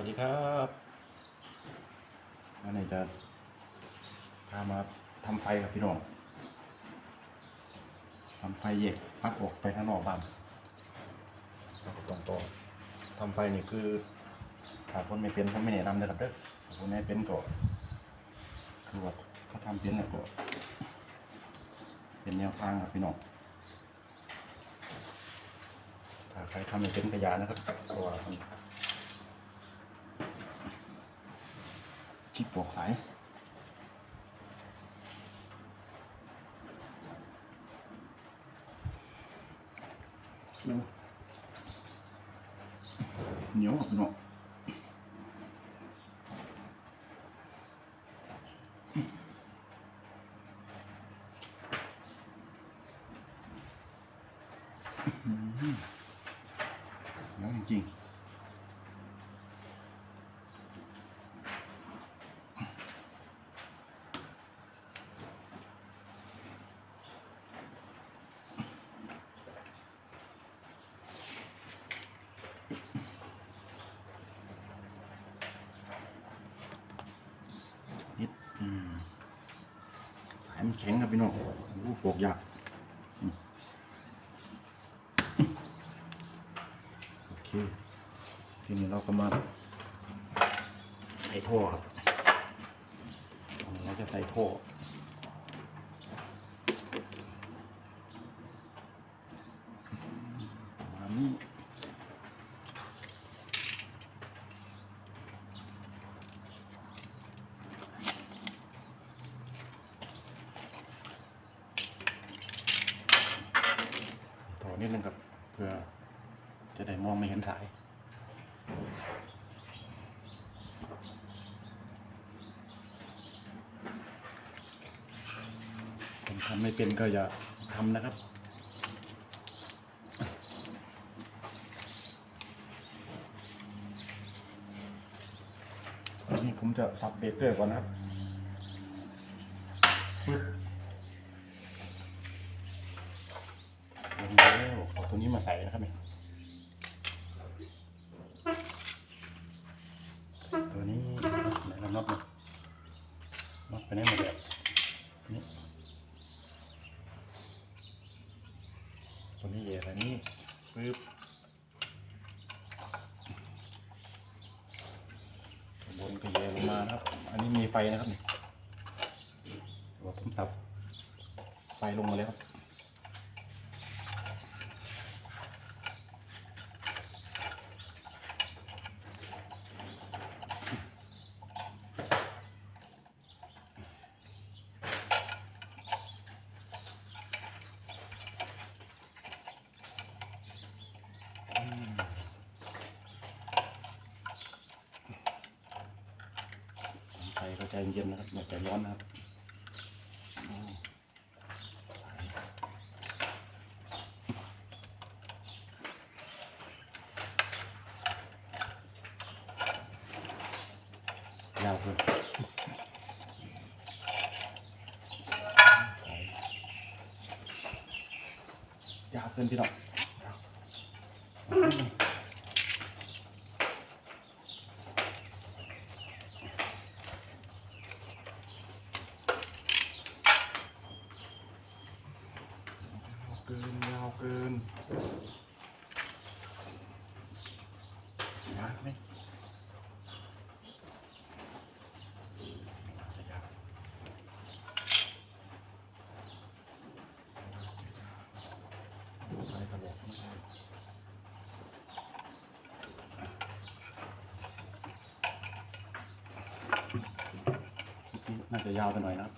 วัสดีครับวันนี้จะพามาทำไฟครับพี่น้องทำไฟแยกปลั๊กออกไปข้างนอกบ้านแล้วก็ตรงต่อทำไฟนี่คือถ้าคนไม่เป็นเขาไม่แนะนำนะครับเด้อถ้าคนไม่เป็นก็คือว่าเขาทำเป็นแล้วก็ เป็นแนวทางครับพี่น้องถ้าใครทำไม่เป็นขยานะครับเพราะว่ามัน ที่ปลอกสายเหนียวครับพี่น้องอื้อหือเหนียวจริงๆ นิดอืมายมันแข็งครับพี่น้องโอ้โปลอกยากโอเค ทีนี้เราก็มาใส่ท่อครับเราจะใส่ท่อมานี้ นิดนึงครับเพื่อจะได้มองไม่เห็นสายผมทำไม่เป็นก็อย่าทำนะครับนนี้ผมจะสับเบรกเกอร์ก่อนนะครับ ลงแล้วเอาตัวนี้มาใส่นะครับนี่ตัวนี้ไหนเราน็อตมาน็อตไปไหนหมดแล้วนี่ คนนี้เยียดอันนี้ปึ๊บบนก็เยียดลงมานะครับ อันนี้มีไฟนะครับนี่ตัวผมสับไฟลงมาแล้วครับ ไฟก็ ใจเย็นนะครับอย่าใจร้อนนะครับยาวเกินยาวเกินพี่น้องยาวอืม เกินยาวเกินยากไหมจะยากใส่กระบอกไม่ได้คลิปนี้น่า จะยาวไปหน่อยนะครับ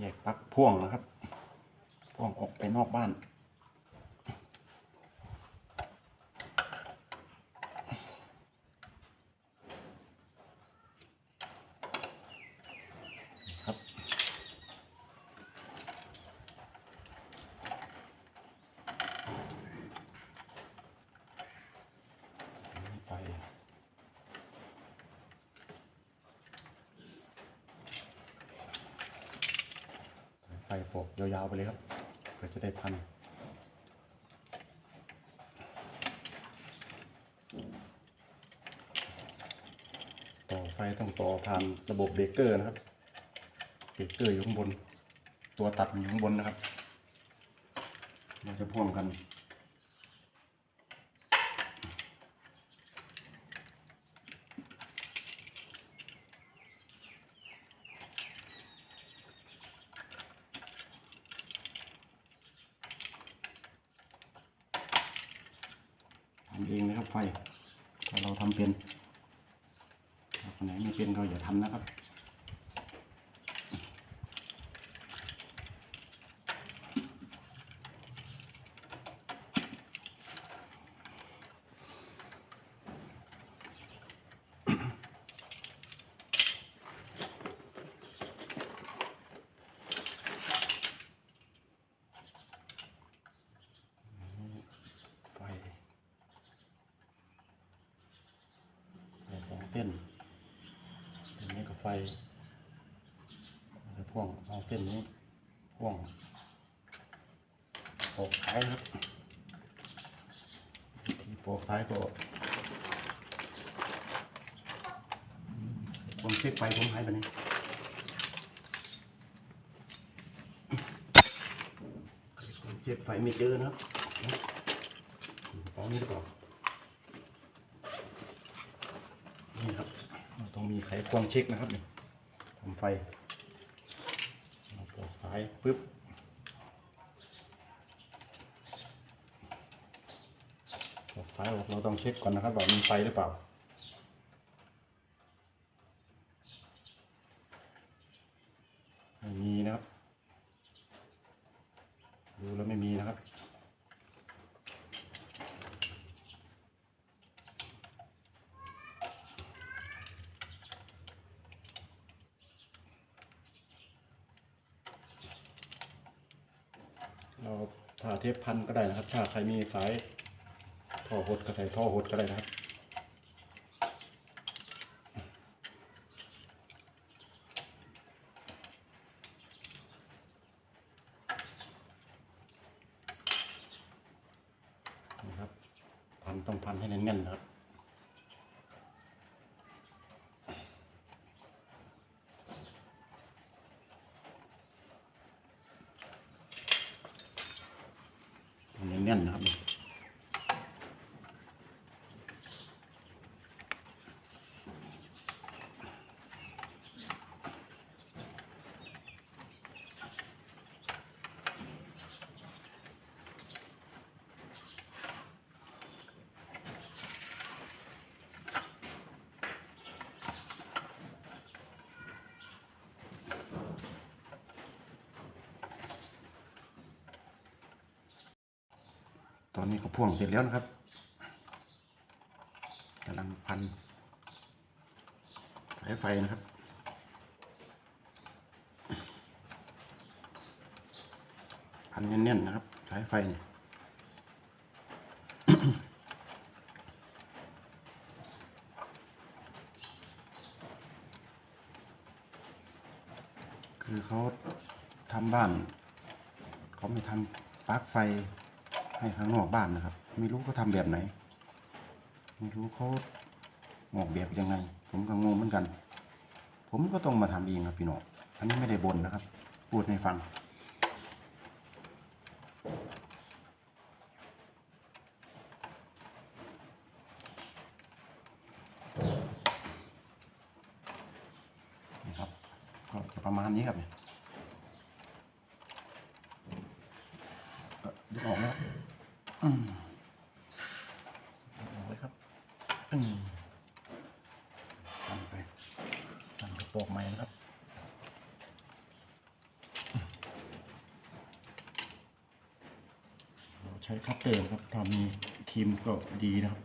แยกปลั๊กพ่วงนะครับ พ่วงออกไปนอกบ้าน ครับ ไป โปกยาวๆไปเลยครับเพื่อจะได้พันต่อไฟต้องต่อผ่านระบบเบรกเกอร์นะครับเบรกเกอร์อยู่ข้างบน ตัวตัดอยู่ข้างบนนะครับ เราจะพ่วงกัน ทำเองนะครับไฟ ถ้าเราทำเป็นถ้าคนไหนไม่ เป็นก็อย่าทำนะครับ ไฟ ไฟสองเส้นอันนี้ก็ไฟพ่วงเอาเส้นนี้พ่วงโปกท้ายครับที่โปกท้ายก็ผมเช็คไฟผมหายไปนี้เช็คไฟไม่เจอนะครับตอนนี้หรือเปล่านี่ครับ ต้องมีไขควงเช็คนะครับนี่ทำไฟเราปลดสายปึ๊บปลดสายออกเราต้องเช็คก่อนนะครับว่ามีไฟหรือเปล่า ไม่มีนะครับ ดูแล้วไม่มีนะครับ เรา ผ่าเทปพันก็ได้นะครับ ถ้าใครมีสายท่อหดก็ใส่ท่อหดก็ได้นะครับ นะครับ พันต้องพันให้แน่นๆนะครับ ตอนนี้ก็พ่วงเสร็จแล้วนะครับกำลังพันสายไฟนะครับพันแน่นๆนะครับ สายไฟเนี่ยคือเขาทำบ้าน เขาไม่ทำปลั๊กไฟ ให้ข้างนอกบ้านนะครับ ไม่รู้เขาทำแบบไหน ไม่รู้เขาออกแบบยังไง ผมก็งงเหมือนกัน ผมก็ต้องมาทำเองครับพี่น้องอันนี้ไม่ได้บ่นนะครับ พูดให้ฟัง นี่ครับ ก็จะประมาณนี้ครับเนี่ยก็ดึงออกแล้ว อืมเอาไว้ครับ อืมทำไป สั่งกใหม่นะครับใช้คัตเตอร์ครับถ้ามีครีมก็ดีนะครับ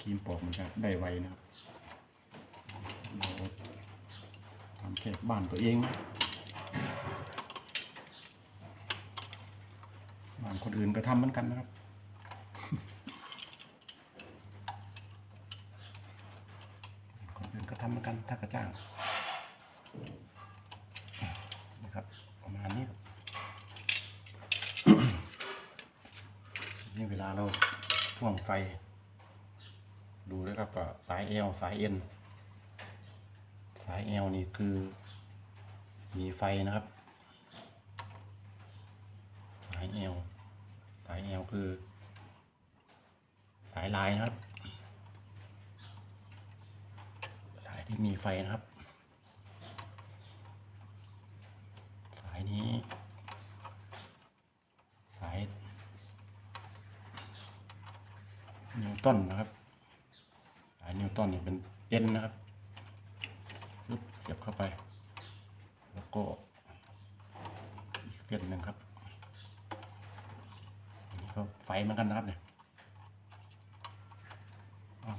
ครีมปอกมันจะได้ไวนะครับเราทำแค่บ้านตัวเองบ้านคนอื่นก็ทำเหมือนกันนะครับคนอื่นก็ทำเหมือนกันถ้ากระจ้างนะครับประมาณนี้ครับ นี่เวลาเราพ่วงไฟ ดูด้วยครับว่าสายเอลสายเอ็นสายเอลนี่คือ มีไฟนะครับ สายเอลสายเอลคือ สายลายนะครับ สายที่มีไฟนะครับ สายนี้ สาย นิวตันนะครับสายนิวตันเนี่ยเป็นเอ็นนะครับเสียบเข้าไป แล้วก็อีกเส้นหนึ่งครับอันนี้ก็ไฟเหมือนกันนะครับเนี่ยอ้าว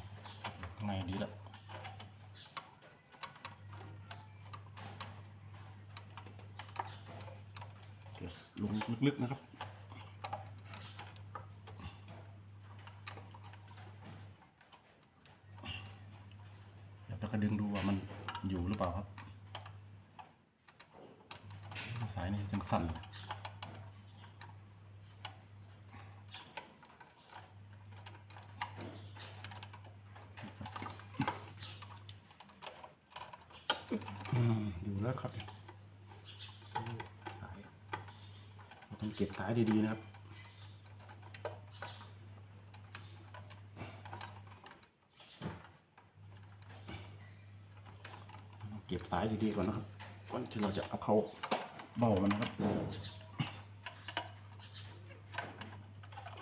อยู่ข้างในดีแล้วเสียบลงลึกๆนะครับ แล้วก็ดึงดูว่ามัน อยู่หรือเปล่าครับ สายนี้จังสั่นอืมอยู่แล้วครับ สายเราต้องเก็บสายดีๆนะครับ เก็บสายดีๆก่อนนะครับก่อนที่เราจะเอาเข้าเบามันนะครับ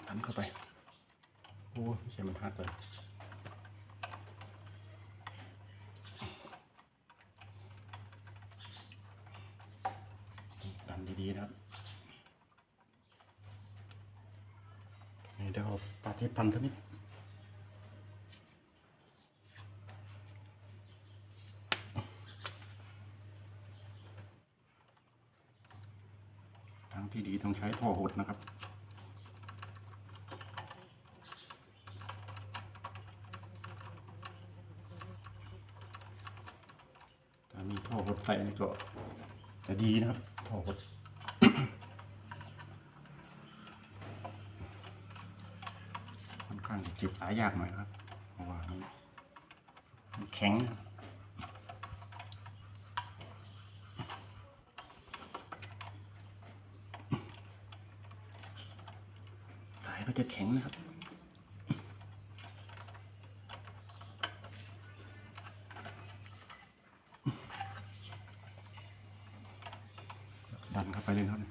ดันเข้าไปโอ้ไม่ใช่มันหักเลยดันดีๆนะครับนี่เดี๋ยวเอาปาเทปพันสักนิดที่ ดีต้องใช้ท่อหดนะครับ ถ้ามีท่อหดใส่นี่ก็จะดีนะครับท่อหดค่อนข้างจะจีบสายยากหน่อยครับ เพราะว่ามันแข็งนะครับ สายก็ จะแข็งนะครับ ดันเข้าไปเลยนะครับ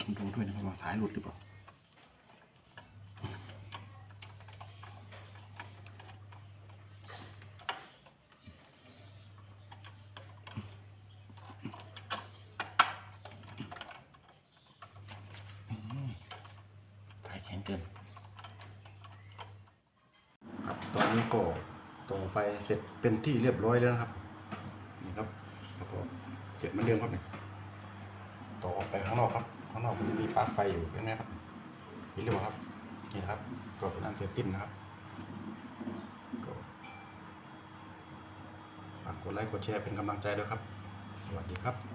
ต้องดูด้วยนะครับว่าสายหลุดหรือเปล่า สายแข็ง เกินครับตอนนี้ก็ต่อไฟเสร็จเป็นที่เรียบร้อยแล้วนะครับนี่ครับแล้วก็เสร็จเหมือนเดิมครับเนี่ยต่อออกไปข้างนอกครับข้างนอกมันจะมีปลั๊กไฟอยู่เห็นไหมครับเห็นหรือเปล่าครับนี่ครับก็เป็นอันเสร็จสิ้นนะครับก็ฝากกดไลค์กดแชร์เป็นกำลังใจด้วยครับ สวัสดีครับ